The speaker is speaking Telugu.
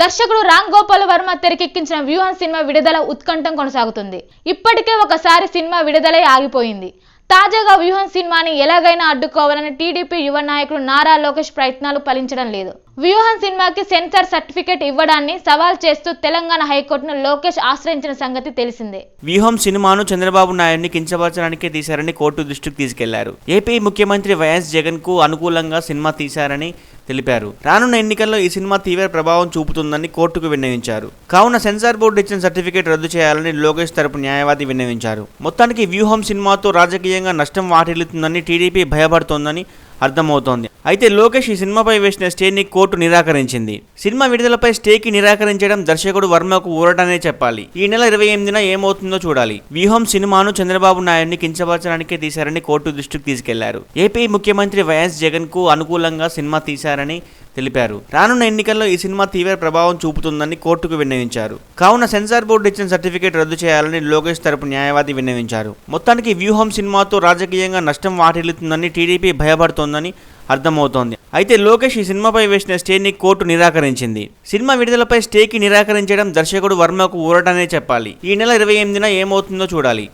దర్శకుడు రామ్ గోపాల్ వర్మ తెరకెక్కించిన వ్యూహం సినిమా విడుదల ఉత్కంఠం కొనసాగుతుంది. ఇప్పటికే ఒకసారి సినిమా విడుదలై ఆగిపోయింది. తాజాగా వ్యూహం సినిమాని ఎలాగైనా అడ్డుకోవాలని టీడీపీ యువ నాయకుడు నారా లోకేష్ ప్రయత్నాలు ఫలించడం లేదు. వ్యూహం సినిమాకి సెన్సార్ సర్టిఫికేట్ ఇవ్వడాన్ని సవాల్ చేస్తూ తెలంగాణ హైకోర్టును లోకేష్ ఆశ్రయించిన సంగతి తెలిసిందే. వ్యూహం సినిమాను చంద్రబాబు నాయుడిని కించపరచడానికి తీశారని కోర్టు దృష్టికి తీసుకెళ్ళారు. ఏపీ ముఖ్యమంత్రి వైఎస్ జగన్కు అనుకూలంగా సినిమా తీశారని తెలిపారు. రానున్న ఎన్నికల్లో ఈ సినిమా తీవ్ర ప్రభావం చూపుతుందని కోర్టుకు విన్నవించారు. కావున సెన్సార్ బోర్డు ఇచ్చిన సర్టిఫికేట్ రద్దు చేయాలని లోకేష్ తరపు న్యాయవాది విన్నవించారు. మొత్తానికి వ్యూహం సినిమాతో రాజకీయంగా నష్టం వాటిల్లుతుందని టీడీపీ భయపడుతోందని అర్థమవుతోంది. అయితే లోకేష్ ఈ సినిమాపై వేసిన స్టేని కోర్టు నిరాకరించింది. సినిమా విడుదలపై స్టేకి నిరాకరించడం దర్శకుడు వర్మకు ఊరటనే చెప్పాలి. ఈ నెల ఇరవై ఎనిమిదిన ఏమవుతుందో చూడాలి. వ్యూహం సినిమాను చంద్రబాబు నాయుడిని కించపరచడానికే తీశారని కోర్టు దృష్టికి తీసుకెళ్ళారు. ఏపీ ముఖ్యమంత్రి వైఎస్ జగన్కు అనుకూలంగా సినిమా తీశారని తెలిపారు. రానున్న ఎన్నికల్లో ఈ సినిమా తీవ్ర ప్రభావం చూపుతుందని కోర్టుకు విన్నవించారు. కావున సెన్సార్ బోర్డు ఇచ్చిన సర్టిఫికేట్ రద్దు చేయాలని లోకేష్ తరపు న్యాయవాది విన్నవించారు. మొత్తానికి వ్యూహం సినిమాతో రాజకీయంగా నష్టం వాటిల్లుతుందని టీడీపీ భయపడుతోందని అర్థమవుతోంది. అయితే లోకేష్ ఈ సినిమాపై వేసిన స్టేని కోర్టు నిరాకరించింది. సినిమా విడుదలపై స్టేకి నిరాకరించడం దర్శకుడు వర్మకు ఊరటనే చెప్పాలి. ఈ నెల ఇరవై ఎనిమిదిన ఏమవుతుందో చూడాలి.